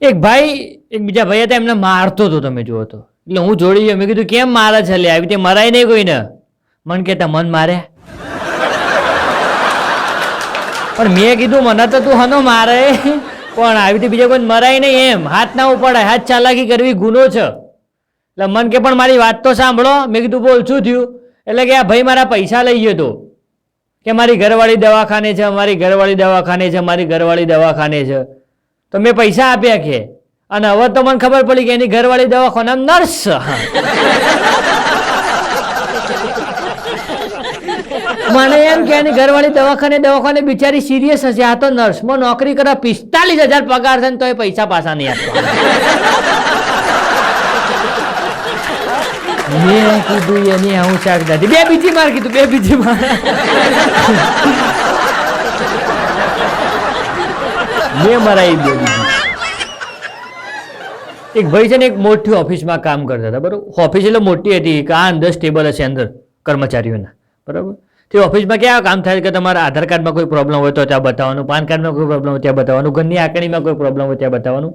એક ભાઈ, એક બીજા ભાઈ હતા એમને મારતો હતો, તમે જુઓ તો. એટલે હું જોડી ગયો. મેં કીધું, કેમ મારે છે લે? આવી રીતે મરાય નહીં કોઈને. મન કહેતા, મન મારે. પણ મેં કીધું, મને તો તું હનો મારે. પણ આવી રીતે બીજા કોઈ મરાય નહીં એમ. હાથ ના ઉપાડે હાથ ચાલાકી કરવી ગુનો છે. એટલે મન કે, પણ મારી વાત તો સાંભળો. મેં કીધું, બોલ, શું થયું? એટલે કે, આ ભાઈ મારા પૈસા લઈ ગયો તો. કે, મારી ઘરવાળી દવાખાને છે, મારી ઘરવાળી દવાખાને છે, મારી ઘરવાળી દવાખાને છે. તો મેં પૈસા આપ્યા કે? અને હવે તો મને ખબર પડી કે એની ઘરવાળી દવાખાના નર્સ મને એમ કે એની ઘરવાળી દવાખાને દવાખાને બિચારી સિરિયસ હશે. આ તો નર્સમાં નોકરી કરવા પિસ્તાલીસ હજાર પગાર છે ને તો એ પૈસા પાછા નહીં આપવા. મેં કીધું એની હું શાક દાદી બે બીજી માર કીધું, બે બીજી માર. મેં મરાવી દે એક ભાઈ છે ને એક મોટી ઓફિસમાં કામ કરતા હતા, બરોબર? ઓફિસ એટલે મોટી હતી, કે આ અંદર ટેબલ હશે અંદર કર્મચારીઓના, બરાબર? તે ઓફિસમાં ક્યાં કામ થાય કે તમારા આધાર કાર્ડમાં કોઈ પ્રોબ્લેમ હોય તો ત્યાં બતાવવાનું, પાન કાર્ડમાં કોઈ પ્રોબ્લેમ હોય ત્યાં બતાવવાનું, ઘરની આંકણીમાં કોઈ પ્રોબ્લેમ હોય ત્યાં બતાવવાનું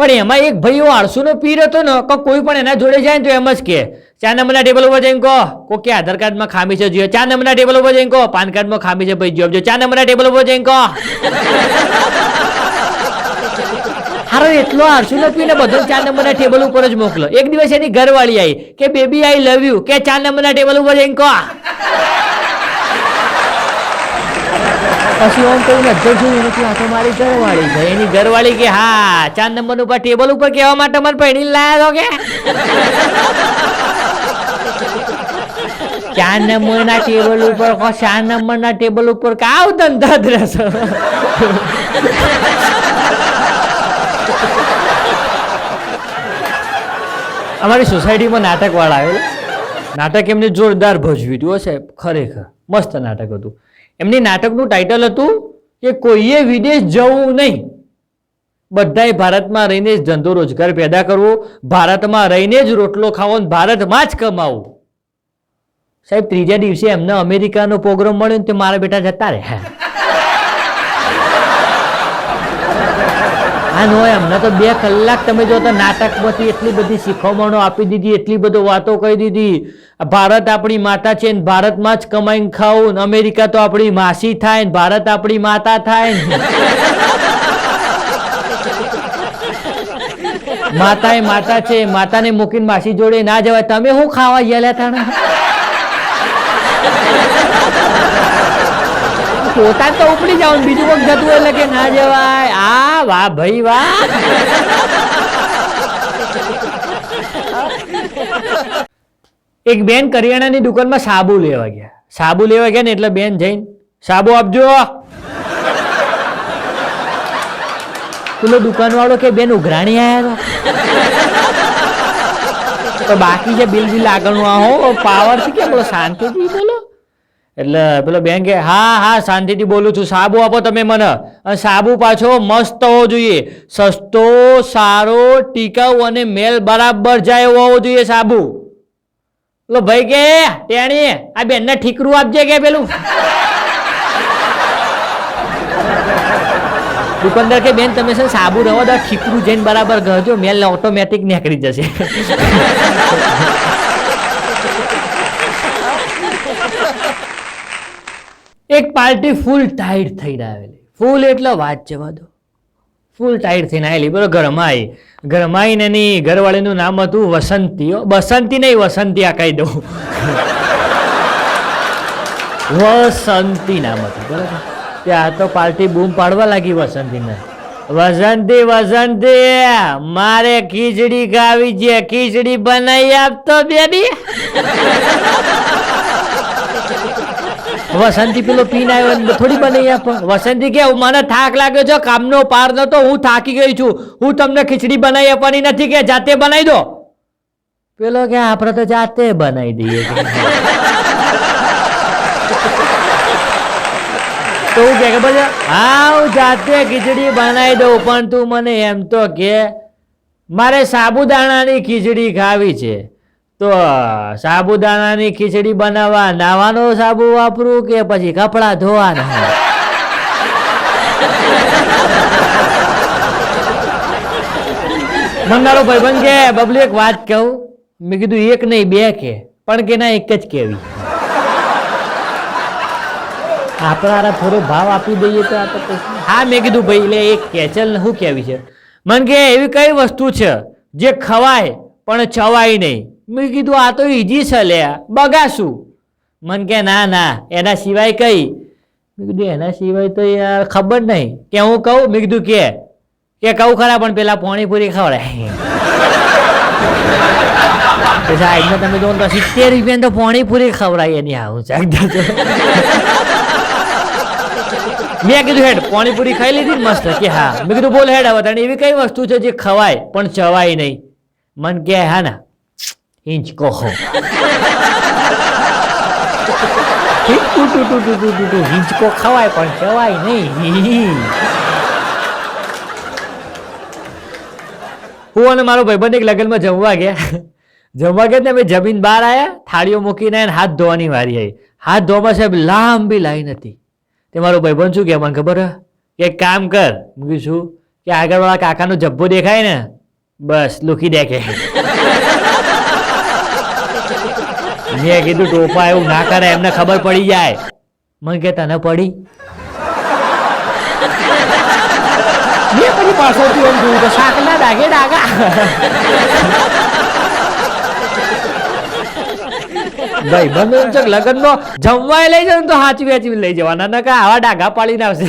પણ એમાં એક ભાઈ એવો આળસુનો પીર હતો ને, કે કોઈ પણ એના જોડે જાય ને તો એમ જ કે ચાર નંબરના ટેબલ ઉપર જઈને કહો. કો કે આધાર કાર્ડમાં ખામી છે, જોઈએ. ચાર નંબરના ટેબલ ઉપર જઈને કહો. પાન કાર્ડમાં ખામી છે, ભાઈ, જવાબ જો. ચાર નંબરના ટેબલ ઉપર જઈને કહો. હારો એટલો આળસુનો પીને બધો ચાર નંબરના ટેબલ ઉપર જ મોકલો. એક દિવસ એની ઘરવાળી આવી કે, બેબી આઈ લવ યુ કે ચાર નંબરના ટેબલ ઉપર જઈને કહો. પછી ઓમ કહીને અધ્યક્ષ નથી આ તો મારી ઘરવાળી છે. એની ઘરવાળી કે, હા, ચાર નંબર ઉપર ટેબલ ઉપર કહેવા માટે મને પૈણી લાયા તો કે? ચાર નંબરના ટેબલ ઉપર ચાર નંબરના ટેબલ ઉપર કાવ ધંધા જ અમારી સોસાયટીમાં નાટકવાળા આવેલા. નાટક એમને જોરદાર ભજવ્યું હતું હશે ખરેખર. મસ્ત નાટક હતું. એમની નાટકનું ટાઇટલ હતું કે કોઈએ વિદેશ જવું નહીં. બધાએ ભારતમાં રહીને જ ધંધો રોજગાર પેદા કરવો, ભારતમાં રહીને જ રોટલો ખાવો ભારતમાં જ કમાવું. સાહેબ, ત્રીજા દિવસે એમને અમેરિકાનો પ્રોગ્રામ મળ્યો ને તે મારા બેટા જતા રહ્યા. હા હોય એમને તો બે કલાક તમે જો તો નાટકમાંથી એટલી બધી શીખવણો આપી દીધી, એટલી બધી વાતો કહી દીધી. ભારત આપણી માતા છે ને ભારતમાં જ કમાઈને ખાવું ને અમેરિકા તો આપણી માસી થાય ને ભારત આપણી માતા થાય ને. માતા એ માતા છે, માતાને મૂકીને માસી જોડે ના જવાય. તમે શું ખાવા ગયા તાણા? પોતા તો ઉપડી જાવ બીજું કોઈક જતું એટલે કે, ના જવાય. આ, વાહ, ભાઈ, વાહ. એક બેન કરિયાણાની દુકાનમાં સાબુ લેવા ગયા. સાબુ લેવા ગયા ને એટલે બેન જઈને, સાબુ આપજો. પેલો દુકાનવાળો કે, બેન, ઉઘરાણી આવ્યા તો બાકી જે બિલ બિલ આગળનું આ હો પાવરથી કે, બોલો, શાંતિથી બોલો. એટલે પેલો બેન કે, હા હા, શાંતિથી બોલું છું. સાબુ આપો તમે મને. સાબુ પાછો મસ્ત હોવો જોઈએ. સસ્તો, સારો, ટીકાઉ અને મેલ બરાબર જાય એવો હોવો જોઈએ સાબુ. પેલો ભાઈ કે તેણી આ બેનને ઠીકરું આપજે કે પેલું? દુકાનદાર કે, બેન, તમે છે સાબુ રવા દો ઠીકરું જઈને બરાબર ગયો મેલ ઓટોમેટિક નીકળી જશે. એક પાર્ટી ફૂલ ટાઈટ થઈને આવેલી. ફૂલ એટલે વાત જવા દો ફૂલ ટાઈટ થઈને આવેલી. બરોબર આવી ને એની ઘરવાળીનું નામ હતું વસંતી. બસંતી નહીં, વસંતી આ કહી દઉં. વસંતી નામ હતું, બરાબર? ત્યાં તો પાર્ટી બૂમ પાડવા લાગી વસંતીને. વસંતી વસંતી, મારે ખીચડી ખાવી છે. ખીચડી બનાવી આપતો, બેબી. વસંતી પેલો પીને આવ્યો ને થોડી આપો વસંતી કે મને થાક લાગ્યો છે, કામનો પાર નતો, હું થાકી ગઈ છું. હું તમને ખીચડી બનાવી આપવાની નથી કે, જાતે બનાવી દો. પેલો કે, આપણે તો જાતે બનાવી દઈએ. તો હું કે બધા હા, હું જાતે ખીચડી બનાવી દઉં, પણ તું મને એમ તો કે, મારે સાબુદાણાની ખીચડી ખાવી છે. તો સાબુદાણાની ખીચડી બનાવવા નાવાનો સાબુ વાપરું કે પછી કપડાં ધોવાના? મને મારો ભાઈબંધ કે, બબલી એક વાત કહું. મેં કીધું, એક નહીં, બે કે. પણ કે ના, એક જ કેવી. આપણા થોડો ભાવ આપી દઈએ તો આપણે હા, મેં કીધું, ભાઈ એટલે એક કે. ચલ, શું કેવી છે? મને કે, એવી કઈ વસ્તુ છે જે ખવાય, પણ ચવાય નહીં. મેં કીધું, આ તો ઈજી છે લે બગાશું મન કે, ના ના, એના સિવાય કઈ. મેં કીધું, એના સિવાય તો યાર ખબર નહીં. કે હું કહું? મેં કીધું, કે કે કહું ખરા, પણ પેલા પાણીપુરી ખવડાય. સાહેબને તમે જો તો સિત્તેર રૂપિયા તો પાણીપુરી ખવડાય એની આવું છે. મેં કીધું, હેડ પાણીપુરી ખાઈ લીધી મસ્ત. કે, હા. મેં કીધું, બોલ હેડ, હવે એવી કઈ વસ્તુ છે જે ખવાય, પણ ચવાય નહીં. મન કે, હા, ના. ટુ ટુ હિંચકો ખવાય પણ કહેવાય નહીં હું અને મારો ભાઈબંધ એક લગ્નમાં જમવા ગયા જમવા ગયા ને અમે જમીન બહાર આવ્યા થાળીઓ મૂકીને હાથ ધોવાની વારી આવી. હાથ ધોવામાં સાહેબ લાંબી લાઈન હતી. તે મારો ભાઈબંધ શું કે મને ખબર? કે કામ કર. હું કીધું કે આગળવાળા કાકાનો જબ્બો દેખાય ને? બસ લુકી દે કે મેં કીધું ટોપા એવું ના કરે એમને ખબર પડી જાય. મને કે તને પડી? મેં પછી પાછળથી એમ જોયું શાકના ડાગા. ભાઈ બંધ જમવાય લઈ જાય તો હાચવી હાચવી લઈ જવાના ના કા આવા ડાઘા પાડીને આવશે.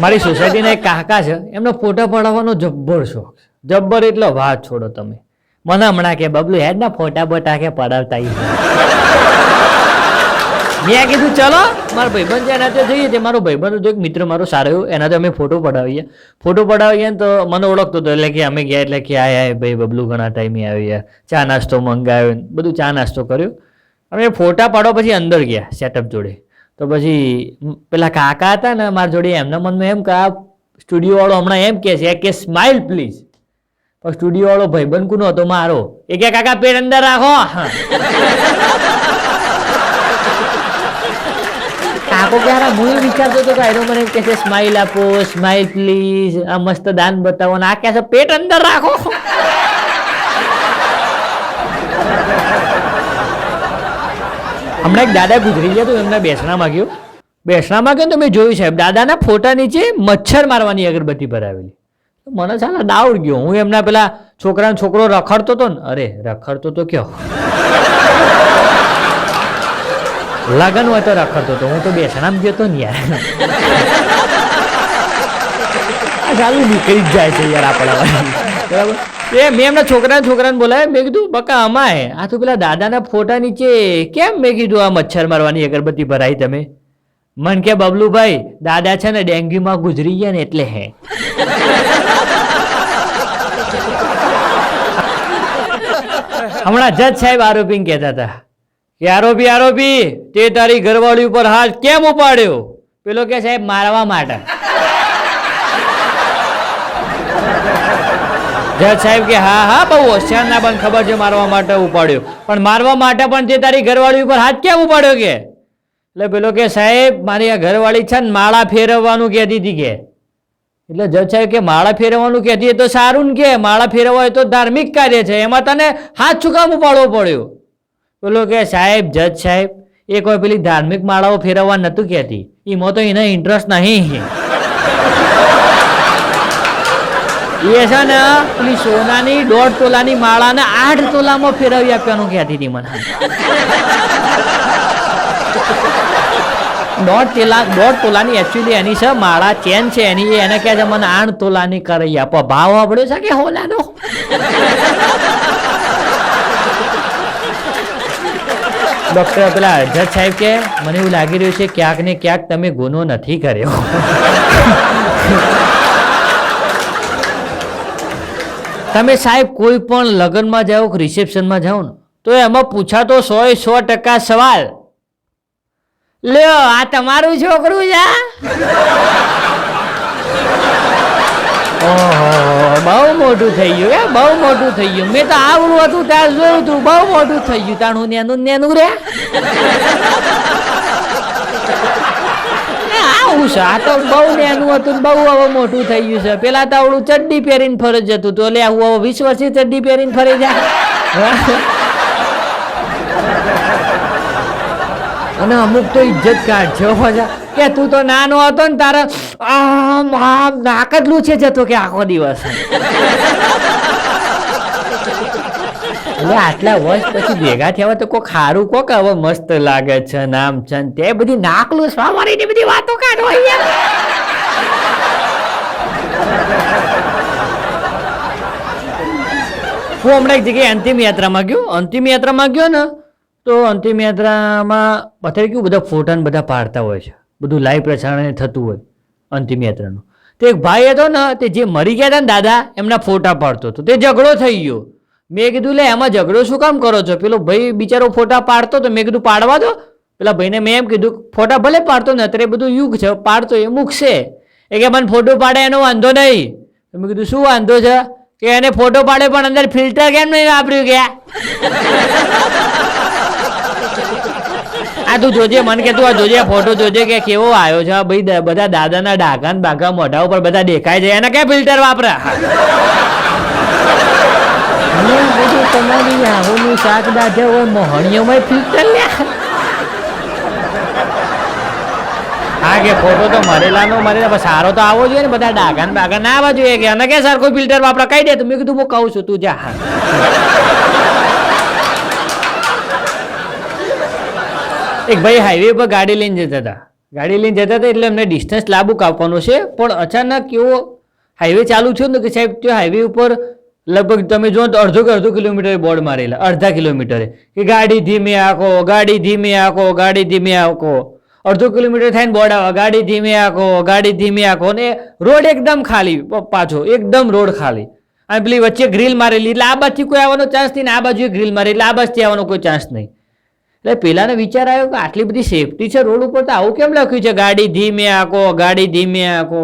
મારી સોસાયટીના એક કાકા છે એમનો ફોટો પડાવવાનો જબ્બર શોખ છે. જબ્બર એટલો વાત છોડો તમે. મને હમણાં કે, બબલુ હેડ ના ફોટા બોટા કે પડાવતા. મેં કીધું, ચલો, મારો ભાઈબંધ છે એના ત્યાં જઈએ તે મારો ભાઈબંધ હતો, એક મિત્ર મારો સારો એવો, એના અમે ફોટો પડાવીએ. ફોટો પડાવીએ ને તો મને ઓળખતો હતો, એટલે કે અમે ગયા, એટલે કે આ ભાઈ, બબલુ, ઘણા ટાઈમે આવ્યા ચા નાસ્તો મંગાવ્યો બધું ચા નાસ્તો કર્યો. અમે ફોટા પાડવા પછી અંદર ગયા સેટઅપ જોડે. તો પછી પેલા કાકા હતા ને, મારા જોડે એમના મનમાં એમ કે, આ સ્ટુડિયો વાળો હમણાં એમ કે છે, કે સ્માઇલ પ્લીઝ પણ સ્ટુડિયો વાળો ભાઈબંધ કુનો હતો? મારો. એ કે, કાકા, પેટ અંદર રાખો. કાકો ક્યારે હું વિચારતો હતો કે આયરો મને કે છે સ્માઇલ આપો સ્માઇલ પ્લીઝ આ મસ્ત દાન બતાવો. ને આ કહે છે, પેટ અંદર રાખો. હમણાં એક દાદા ગુજરી ગયા તો એમને બેસણા માગ્યો. બેસણા માગ્યો તો મેં જોયું સાહેબ, દાદાના ફોટા નીચે મચ્છર મારવાની અગરબત્તી ભરાવેલી. મને સાલા ડાઉટ ગયો. હું એમના પેલા છોકરાનો છોકરો રખડતો હતો ને અરે, રખડતો તો કયો? લગન હોય તો રખડતો હતો હું તો બેસણામ ગયો તો ને યાર. ચાલુ નીકળી જ જાય છે યાર આપણા બરાબર? એ મેં એમના છોકરાના છોકરાને બોલાવ્યા. મેં કીધું, બકા અમાય આ તો પેલા દાદાના ફોટા નીચે કેમ? મેં કીધું, આ મચ્છર મારવાની અગરબત્તી ભરાઈ તમે. મન કે, બબલુભાઈ, દાદા છે ને ડેન્ગ્યુમાં ગુજરી ગયા ને એટલે હે. હમણાં જજ સાહેબ આરોપી કહેતા હતા. કે આરોપી આરોપી, તે તારી ઘરવાળી ઉપર હાથ કેમ ઉપાડ્યો? પેલો કે સાહેબ, મારવા માટે. જજ સાહેબ કે, હા હા, બહુ હોશિયાર ના પણ ખબર છે મારવા માટે ઉપાડ્યો. પણ મારવા માટે પણ તે તારી ઘરવાળી ઉપર હાથ કેમ ઉપાડ્યો કે? એટલે પેલો કે, સાહેબ, મારી આ ઘરવાળી છે ને માળા ફેરવવાનું કહેતી હતી કે. એટલે જજ સાહેબ કે માળા ફેરવવાનું કહેતી તો સારું ને કે, માળા ફેરવવા તો ધાર્મિક કાર્ય છે. એમાં તને હાથ શું કામ ઉપાડવો પડ્યો. પેલો કે, સાહેબ, જજ સાહેબ, એ કોઈ પેલી ધાર્મિક માળાઓ ફેરવવા નતું કહેતી. એમાં તો એને ઇન્ટરેસ્ટ નહીં એ છે ને પેલી સોનાની દોઢ તોલાની માળાને આઠ તોલામાં ફેરવી આપવાનું કહેતી હતી મને. દોઢ તેલા, દોઢ તોલાની એકચ્યુઅલી એની છે, માળા ચેન છે એની એને કહે છે, મને આઠ તોલાની કરી આપો. ભાવ આપડ્યો છે કે હોલાનો? ડોક્ટર પેલા અર્જત સાહેબ કે, મને એવું લાગી રહ્યું છે ક્યાંક ને ક્યાંક તમે ગુનો નથી કર્યો. તમે સાહેબ કોઈ પણ લગ્નમાં જાઓ રિસેપ્શનમાં જાઓ ને, તો એમાં પૂછાતો સો એ સો ટકા સવાલ. લ્યો, આ તમારું છોકરું છે બહુ મોટું થઈ ગયું, હે? બહુ મોટું થઈ ગયું. મેં તો આવડું હતું, ત્યાં જોયું હતું, બહુ મોટું થઈ ગયું. તાણું નેનું નેનું રે? આવું છે, આ તો બહુ નેનું હતું બહુ હવે મોટું થઈ ગયું છે. પેલા તો આવડું ચડ્ડી પહેરીને ફરજ જતું તો લે હું હવે વીસ વર્ષથી ચડ્ડી પહેરીને ફરી જાય અને અમુક તો ઇજ્જત કાઢ છે કે તું તો નાનો હતો ને તારા, આમ આમ નાક જ લૂછે જતો કે આખો દિવસ. આટલા વર્ષ પછી ભેગા થયા તો કોઈ ખારું કોક હવે મસ્ત લાગે છે નામ છે તે બધી નાકલું મારી બધી વાતો કાઢો હું હમણાં એક જગ્યાએ અંતિમ યાત્રામાં ગયો. અંતિમ યાત્રામાં ગયો ને તો અંતિમ યાત્રામાં અત્યારે કેવું બધા ફોટાને બધા પાડતા હોય છે. બધું લાઈવ પ્રસારણ થતું હોય અંતિમ યાત્રાનું. તો એક ભાઈ હતો ને, તે જે મરી ગયા હતા ને દાદા, એમના ફોટા પાડતો હતો. તે ઝઘડો થઈ ગયો. મેં કીધું, લે એમાં ઝઘડો શું કામ કરો છો? પેલો ભાઈ બિચારો ફોટા પાડતો તો મેં કીધું, પાડવા દો. પેલા ભાઈને મેં એમ કીધું, ફોટા ભલે પાડતો ને, અત્યારે બધું યુગ છે, પાડતો એ મૂકશે. એ કે, મને ફોટો પાડે, એનો વાંધો નહીં. મેં કીધું, શું વાંધો છે? કે, એને ફોટો પાડે, પણ અંદર ફિલ્ટર કેમ નહીં વાપર્યું કે આ તું જોજે મને કે તું આ જોજે ફોટો જોજે કે કેવો આવ્યો છે. ભાઈ બધા દાદાના ડાઘા ને બાઘા મોઢા ઉપર બધા દેખાય છે. એને ક્યાં ફિલ્ટર વાપરા તમારી આહોનું શાક દાજે હોય મોહણીઓમાં ફિલ્ટર લ્યા હા કે ફોટો તો મરેલાનો મરેલા સારો તો આવો જોઈએ ને બધા ડાઘા ને બાઘા ના આવવા જોઈએ કે. અને કે સર કોઈ ફિલ્ટર વાપરા? કહી દે તો. મેં કીધું હું કહું છું તું જા. એક ભાઈ હાઈવે પર ગાડી લઈને જતા હતા. ગાડી લઈને જતા હતા એટલે એમને ડિસ્ટન્સ લાંબુ કાપવાનું છે. પણ અચાનક એવો હાઈવે ચાલુ થયો ને કે સાહેબ તે હાઈવે ઉપર લગભગ તમે જો તો અડધો કે અડધો કિલોમીટરે બોર્ડ મારેલા, અડધા કિલોમીટરે. કે ગાડી ધીમે આંકો ગાડી ધીમે આંકો ગાડી ધીમે આંકો અડધો કિલોમીટર થાય ને બોર્ડ આવે, ગાડી ધીમે આંકો ગાડી ધીમે આંકો ને રોડ એકદમ ખાલી પાછો, એકદમ રોડ ખાલી. અને પેલી વચ્ચે ગ્રીલ મારેલી, એટલે આ બાજુથી કોઈ આવવાનો ચાન્સ નહીં ને આ બાજુ ગ્રીલ મારેલી, એટલે આ બાજુથી આવવાનો કોઈ ચાન્સ નહીં. એટલે પેલાનો વિચાર આવ્યો કે આટલી બધી સેફટી છે રોડ ઉપર તો આવું કેમ લખ્યું છે? ગાડી ધીમે આંકો, ગાડી ધીમે આંકો.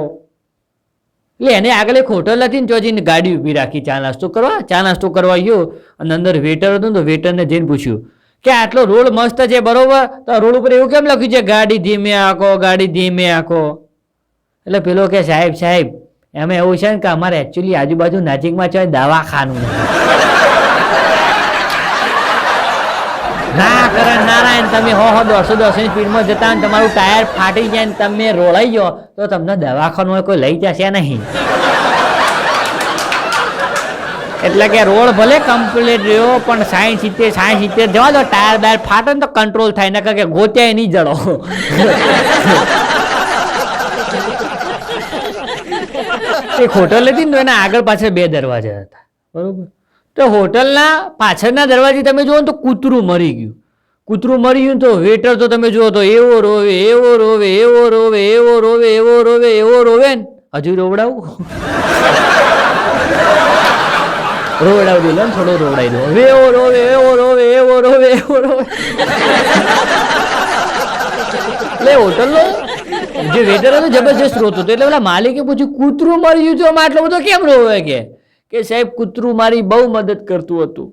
એટલે એને આગળ એક હોટલ હતી ને તો ગાડી ઊભી રાખી, ચા નાસ્તો કરવા. ચા નાસ્તો કરવા ગયો અને અંદર વેટર હતું તો વેટરને જઈને પૂછ્યું કે આટલો રોડ મસ્ત છે બરોબર? તો રોડ ઉપર એવું કેમ લખ્યું છે? ગાડી ધીમે આંકો, ગાડી ધીમે આંકો. એટલે પેલો કે, સાહેબ સાહેબ, એમાં એવું છે ને કે અમારે એકચ્યુઅલી આજુબાજુ નજીકમાં છે દવાખાનું નથી ના, કરણ નારાયણ, તમે હો હો, દોઢસો દોઢસોની સ્પીડમાં જતા ને તમારું ટાયર ફાટી જાય ને તમે રોળાઈ ગયો તો તમને દવાખાનું કોઈ લઈ જશે નહીં. એટલે કે રોડ ભલે કમ્પ્લીટ રહ્યો, પણ સાઠ સિત્તેર સાઠ સિત્તેર જવા દો, ટાયર બાયર ફાટે ને તો કંટ્રોલ થાય ને કે ગોત્યાય નહીં જડો. તે ખોટો લેતી ને તો એના આગળ પાછળ બે દરવાજા હતા. બરોબર? તો હોટલના પાછળના દરવાજે તમે જુઓ તો કૂતરું મરી ગયું. કૂતરું મરી ગયું તો વેટર તો તમે જુઓ તો એવો રોવે એવો રોવે એવો રોવે એવો રોવે એવો રોવે એવો રોવે ને. હજુ રોવડાવું? રોવડાવ દે ને, થોડો રોવડાવી દો. હવે એવો રોવે એવો રોવે એવો રોવે એવો રોવે. એટલે હોટલનો જે વેટર હતો જબરજસ્ત રોતો હતો, એટલે પેલા માલિકે પૂછ્યું, કૂતરું મરી ગયું તો આમાં આટલો બધો કેમ રોવે કે? કે સાહેબ, કૂતરું મારી બહુ મદદ કરતું હતું.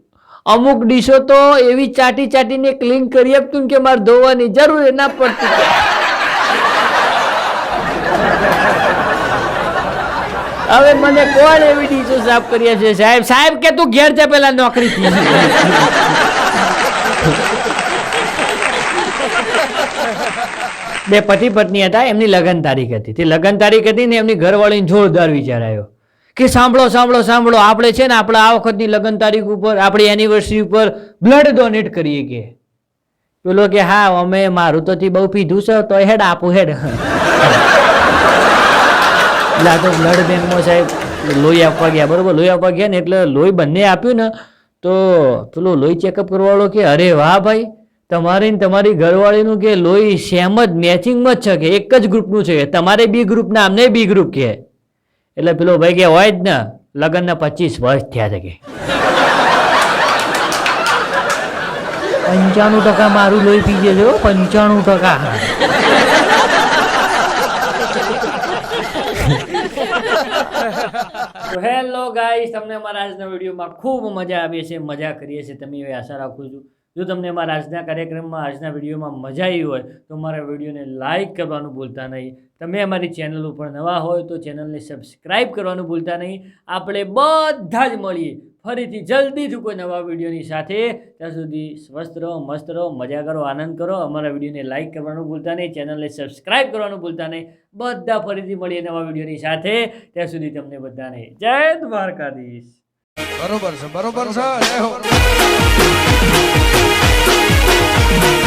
અમુક ડીશો તો એવી ચાટી ચાટીને ક્લીન કરી આપતું કે મારે ધોવાની જરૂર ના પડતી હવે મને કોણ એવી ડીશો સાફ કરી છે? સાહેબ સાહેબ કે તું ઘેર જા પેલા નોકરી બે પતિ પત્ની હતા, એમની લગ્ન તારીખ હતી. તે લગ્ન તારીખ હતી ને એમની ઘરવાળીને જોરદાર વિચાર આવ્યો. કે સાંભળો સાંભળો સાંભળો. આપણે છે ને આપણે આ વખતની લગ્ન તારીખ ઉપર, આપણી એનિવર્સરી ઉપર બ્લડ ડોનેટ કરીએ કે. પેલો કે, હા, અમે મારું તોથી બહુ પીધું છે તો હેડ આપું, હેડ. એટલે આ તો બ્લડ બેંકમાં સાહેબ લોહી આપવા ગયા, બરોબર? લોહી આપવા ગયા ને એટલે લોહી બંને આપ્યું ને, તો પેલો લોહી ચેકઅપ કરવાવાળો કે, અરે વાહ ભાઈ, તમારી ને તમારી ઘરવાળીનું કે લોહી સેમ જ મેચિંગમાં જ છે કે, એક જ ગ્રુપનું છે તમારે બી ગ્રુપ ના અમને બી ગ્રુપ કે. એટલે પેલો ભાઈ કે હોય જ ને. લગ્નના પચીસ વર્ષ થયા છે કે. પંચાણું ટકા મારું લોહી પીજે છે હો, પંચાણું ટકા. હેલો ગાઈસ તમને મારા આજના વિડીયોમાં ખૂબ મજા આવી છે મજા કરીએ છીએ. તમે આશા રાખું છું. જો તમને મારા આજના કાર્યક્રમમાં, આજના વિડીયોમાં મજા આવી હોય, તો મારા વિડીયોને લાઇક કરવાનું ભૂલતા નહીં. તમે અમારી ચેનલ ઉપર નવા હોય, તો ચેનલને સબસ્ક્રાઈબ કરવાનું ભૂલતા નહીં. આપણે બધા જ મળીએ. ફરીથી જલ્દીથી કોઈ નવા વિડીયોની સાથે. ત્યાં સુધી સ્વસ્થ રહો, મસ્ત રહો, મજા કરો, આનંદ કરો. અમારા વિડીયોને લાઇક કરવાનું ભૂલતા નહીં, ચેનલને સબસ્ક્રાઈબ કરવાનું ભૂલતા નહીં. બધા ફરીથી મળીએ નવા વિડીયોની સાથે. ત્યાં સુધી તમને બધાને જય દ્વારકાધીશ. બરોબર છે બરોબર છે Thank you.